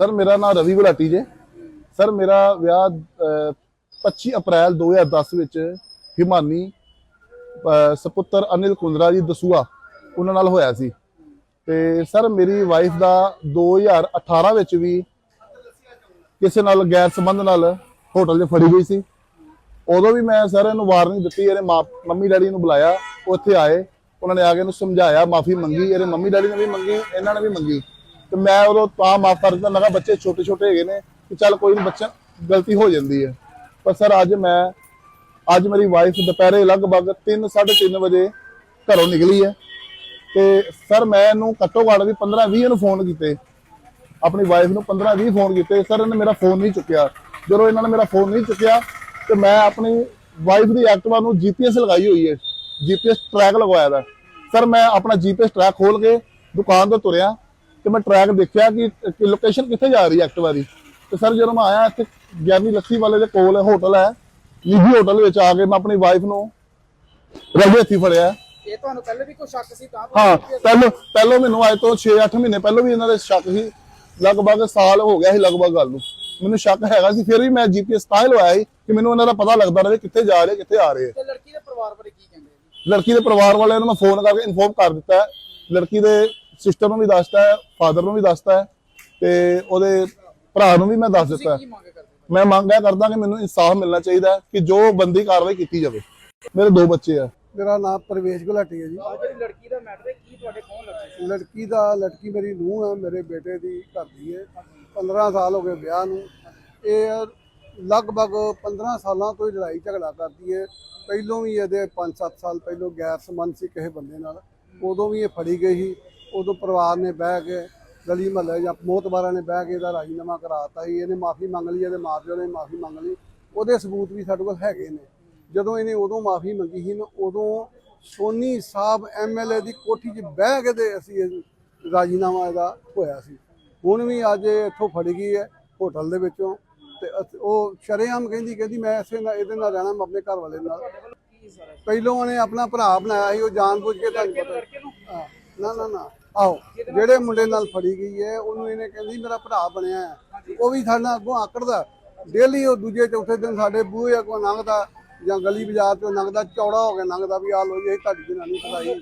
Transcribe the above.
Sir ਮੇਰਾ ਨਾਮ ਰਵੀ ਗੁਲਾਟੀ ਜੇ। ਸਰ ਮੇਰਾ ਵਿਆਹ ਅਹ, 25 ਅਪ੍ਰੈਲ 2010 ਵਿੱਚ ਹਿਮਾਨੀ ਅਹ, ਸਪੁੱਤਰ ਅਨਿਲ ਕੁੰਦਰਾ ਜੀ ਦਸੂਆ ਉਹਨਾਂ ਨਾਲ ਹੋਇਆ ਸੀ। ਤੇ ਸਰ ਮੇਰੀ ਵਾਈਫ ਦਾ 2018 ਵਿੱਚ ਵੀ ਕਿਸੇ ਨਾਲ ਗੈਰ ਸੰਬੰਧ ਨਾਲ ਹੋਟਲ 'ਚ ਫੜੀ ਗਈ ਸੀ। ਉਦੋਂ ਵੀ ਮੈਂ ਸਰ ਇਹਨੂੰ ਵਾਰਨਿੰਗ ਦਿੱਤੀ ਇਹਦੇ ਮਾਂ ਮੰਮੀ ਡੈਡੀ ਨੂੰ ਬੁਲਾਇਆ ਉਹ ਇੱਥੇ ਆਏ। ਉਹਨਾਂ ਨੇ ਆ ਕੇ ਇਹਨੂੰ ਸਮਝਾਇਆ ਮਾਫੀ ਮੰਗੀ ਇਹਦੇ ਮੰਮੀ ਡੈਡੀ ਨੇ ਵੀ ਮੰਗੀ ਇਹਨਾਂ ਨੇ ਵੀ ਮੰਗੀ। ਤੇ ਮੈਂ ਉਦੋਂ ਤਾਂ ਮਾਫ ਕਰ ਦਿੱਤਾ, ਮੈਂ ਕਿਹਾ ਬੱਚੇ ਛੋਟੇ ਛੋਟੇ ਹੈਗੇ ਨੇ ਕਿ ਚੱਲ ਕੋਈ ਨਹੀਂ ਬੱਚਾ ਗਲਤੀ ਹੋ ਜਾਂਦੀ ਹੈ। ਪਰ ਸਰ ਅੱਜ ਮੈਂ, ਅੱਜ ਮੇਰੀ ਵਾਈਫ ਦੁਪਹਿਰੇ ਲਗਭਗ 3 3:30 ਵਜੇ ਘਰੋਂ ਨਿਕਲੀ ਹੈ। ਤੇ ਸਰ ਮੈਂ ਇਹਨੂੰ ਘੱਟੋ ਘੱਟ ਵੀ 15 20 ਨੂੰ ਫੋਨ ਕੀਤੇ। ਆਪਣੀ ਵਾਈਫ ਨੂੰ 15 20 ਫੋਨ ਕੀਤੇ। ਸਰ ਇਹਨੇ ਮੇਰਾ ਫੋਨ ਨਹੀਂ ਚੁੱਕਿਆ। ਜਦੋਂ ਇਹਨਾਂ ਨੇ ਮੇਰਾ ਫੋਨ ਨਹੀਂ ਚੁੱਕਿਆ, ਤੇ ਮੈਂ ਆਪਣੀ ਵਾਈਫ ਦੀ ਐਕਟਿਵਾ ਨੂੰ ਜੀਪੀਐਸ ਲਗਾਈ ਹੋਈ ਹੈ। ਜੀਪੀਐਸ ਟਰੈਕ ਲਗਵਾਇਆ ਦਾ। ਸਰ ਮੈਂ ਆਪਣਾ ਜੀਪੀਐਸ ਟਰੈਕ ਖੋਲ ਕੇ ਦੁਕਾਨ ਤੋਂ ਤੁਰਿਆ। ਤੇ ਮੈਂ ਟਰੈਕ ਦੇਖਿਆ ਕਿ ਲੋਕੇਸ਼ਨ ਕਿੱਥੇ ਜਾ ਰਹੀ ਹੈ ਐਕਟਿਵਾ ਦੀ ਤੇ ਸਰ ਜਦੋਂ ਮੈਂ ਆਇਆ ਇੱਥੇ ਗਿਆਨੀ ਲੱਸੀ ਵਾਲੇ ਦੇ ਕੋਲ ਹੋਟਲ ਹੈ। ਨਿੱਜੀ ਹੋਟਲ ਵਿੱਚ ਆ ਕੇ ਮੈਂ ਆਪਣੀ ਵਾਈਫ ਨੂੰ ਰਗੇ ਹੱਥੀ ਫੜਿਆ। ਇਹ ਤੁਹਾਨੂੰ ਪਹਿਲੇ ਵੀ ਕੋਈ ਸ਼ੱਕ ਸੀ ਤਾਂ ਹਾਂ ਪਹਿਲੋਂ ਪਹਿਲੋਂ ਮੈਨੂੰ ਅੱਜ ਤੋਂ 6-8 ਮਹੀਨੇ ਪਹਿਲੋਂ ਵੀ ਇਹਨਾਂ ਦੇ ਸ਼ੱਕ ਸੀ। ਲਗਭਗ ਸਾਲ ਹੋ ਗਿਆ ਸੀ ਲਗਭਗ ਗੱਲ ਨੂੰ। ਮੈਨੂੰ ਸ਼ੱਕ ਹੈਗਾ ਸੀ ਫਿਰ ਵੀ ਮੈਂ ਜੀਪੀਐਸ ਤਾਂ ਲਵਾਇਆ ਸੀ ਕਿ ਮੈਨੂੰ ਇਹਨਾਂ ਦਾ ਪਤਾ ਲੱਗਦਾ ਰਹੇ ਕਿੱਥੇ ਜਾ ਰਹੇ ਕਿੱਥੇ ਆ ਰਹੇ। ਤੇ ਲੜਕੀ ਦੇ ਪਰਿਵਾਰ ਬਾਰੇ ਕੀ ਕਹਿੰਦੇ ਲੜਕੀ ਦੇ ਪਰਿਵਾਰ ਵਾਲਿਆਂ ਨੂੰ ਮੈਂ ਫੋਨ ਕਰਕੇ ਇਨਫੋਰਮ ਕਰ ਦਿੱਤਾ ਲੜਕੀ ਦੇ ਸਿਸਟਰ ਨੂੰ ਵੀ ਦੱਸਤਾ ਹੈ ਫਾਦਰ ਨੂੰ ਵੀ ਦੱਸਤਾ ਹੈ ਤੇ ਉਹਦੇ ਭਰਾ ਨੂੰ ਵੀ ਮੈਂ ਦੱਸ ਦਿੱਤਾ ਹੈ? ਮੈਂ ਮੰਗ ਇਹ ਕਰਦਾ ਕਿ ਮੈਨੂੰ ਇਨਸਾਫ ਮਿਲਣਾ ਚਾਹੀਦਾ ਹੈ ਕਿ ਜੋ ਬੰਦੀ ਕਾਰਵਾਈ ਕੀਤੀ ਜਾਵੇ। ਮੇਰੇ ਦੋ ਬੱਚੇ ਆ। ਮੇਰਾ ਨਾਮ ਪ੍ਰਵੇਸ਼ ਗੁਲਾਟੀ ਹੈ ਜੀ। ਆਹ ਜਿਹੜੀ ਲੜਕੀ ਦਾ ਮੈਟਰ ਹੈ ਕੀ ਤੁਹਾਡੇ ਕੋਲ ਲੱਗੀ ਲੜਕੀ ਦਾ ਲੜਕੀ ਮੇਰੀ ਨੂੰਹ ਹੈ ਮੇਰੇ ਬੇਟੇ ਦੀ ਘਰ ਦੀ ਹੈ। 15 ਸਾਲ ਹੋ ਗਏ ਵਿਆਹ ਨੂੰ। ਇਹ ਲਗਭਗ 15 ਸਾਲਾਂ ਤੋਂ ਹੀ ਲੜਾਈ ਝਗੜਾ ਕਰਦੀ ਹੈ। ਪਹਿਲੋਂ ਵੀ ਇਹਦੇ 5-7 ਸਾਲ ਪਹਿਲੋਂ ਗੈਰ ਸੰਬੰਧ ਸੀ ਕਿਸੇ ਬੰਦੇ ਨਾਲ। ਉਦੋਂ ਵੀ ਇਹ ਫੜੀ ਗਈ ਸੀ। ਉਦੋਂ ਪਰਿਵਾਰ ਨੇ ਬਹਿ ਕੇ ਗਲੀ ਮਹੱਲੇ ਜਾਂ ਮੋਤਬਾਰਾਂ ਨੇ ਬਹਿ ਕੇ ਇਹਦਾ ਰਾਜੀਨਾਮਾ ਕਰਾਤਾ ਸੀ ਇਹਨੇ ਮਾਫੀ ਮੰਗ ਲਈ ਇਹਦੇ ਮਾਪਿਓ ਨੇ ਮਾਫੀ ਮੰਗ ਲਈ। ਉਹਦੇ ਸਬੂਤ ਵੀ ਸਾਡੇ ਕੋਲ ਹੈਗੇ ਨੇ। ਜਦੋਂ ਇਹਨੇ ਉਦੋਂ ਮਾਫੀ ਮੰਗੀ ਸੀ ਨਾ ਉਦੋਂ ਸੋਨੀ ਸਾਹਿਬ ਐਮਐਲਏ ਦੀ ਕੋਠੀ 'ਚ ਬਹਿ ਕੇ ਤੇ ਅਸੀਂ ਇਹ ਰਾਜੀਨਾਮਾ ਇਹਦਾ ਹੋਇਆ ਸੀ। ਹੁਣ ਵੀ ਅੱਜ ਇੱਥੋਂ ਫੜੀ ਗਈ ਹੈ ਹੋਟਲ ਦੇ ਵਿੱਚੋਂ ਤੇ ਉਹ ਸ਼ਰੇਆਮ ਕਹਿੰਦੀ ਕਹਿੰਦੀ ਮੈਂ ਇਸੇ ਨਾਲ ਇਹਦੇ ਨਾਲ ਰਹਿਣਾ ਮੈਂ ਆਪਣੇ ਘਰ ਵਾਲੇ ਨਾਲ। ਪਹਿਲੋਂ ਉਹਨੇ ਆਪਣਾ ਭਰਾ ਬਣਾਇਆ ਸੀ ਉਹ ਜਾਣਬੁੱਝ ਕੇ ਤੁਹਾਨੂੰ ਪਤਾ ਨੂੰ ਨਾ ਨਾ। ਨਾ ਆਹੋ ਜਿਹੜੇ ਮੁੰਡੇ ਨਾਲ ਫੜੀ ਗਈ ਹੈ, ਉਹਨੂੰ ਇਹਨੇ ਕਹਿੰਦੀ, ਮੇਰਾ ਭਰਾ ਬਣਿਆ ਹੈ। ਉਹ ਵੀ ਸਾਡੇ ਨਾਲ ਅੱਗੋਂ ਆਕੜਦਾ। ਡੇਲੀ ਉਹ ਦੂਜੇ ਚੌਥੇ ਦਿਨ ਸਾਡੇ ਬੂਹੇ ਅੱਗੋਂ ਲੰਘਦਾ ਜਾਂ ਗਲੀ ਬਾਜ਼ਾਰ ਚੋਂ ਲੰਘਦਾ ਚੌੜਾ ਹੋ ਕੇ ਲੰਘਦਾ ਵੀ ਆ ਲੋ ਜੀ, ਇਹ ਤੁਹਾਡੀ ਜਨਾਨੀ ਫਸਾਈ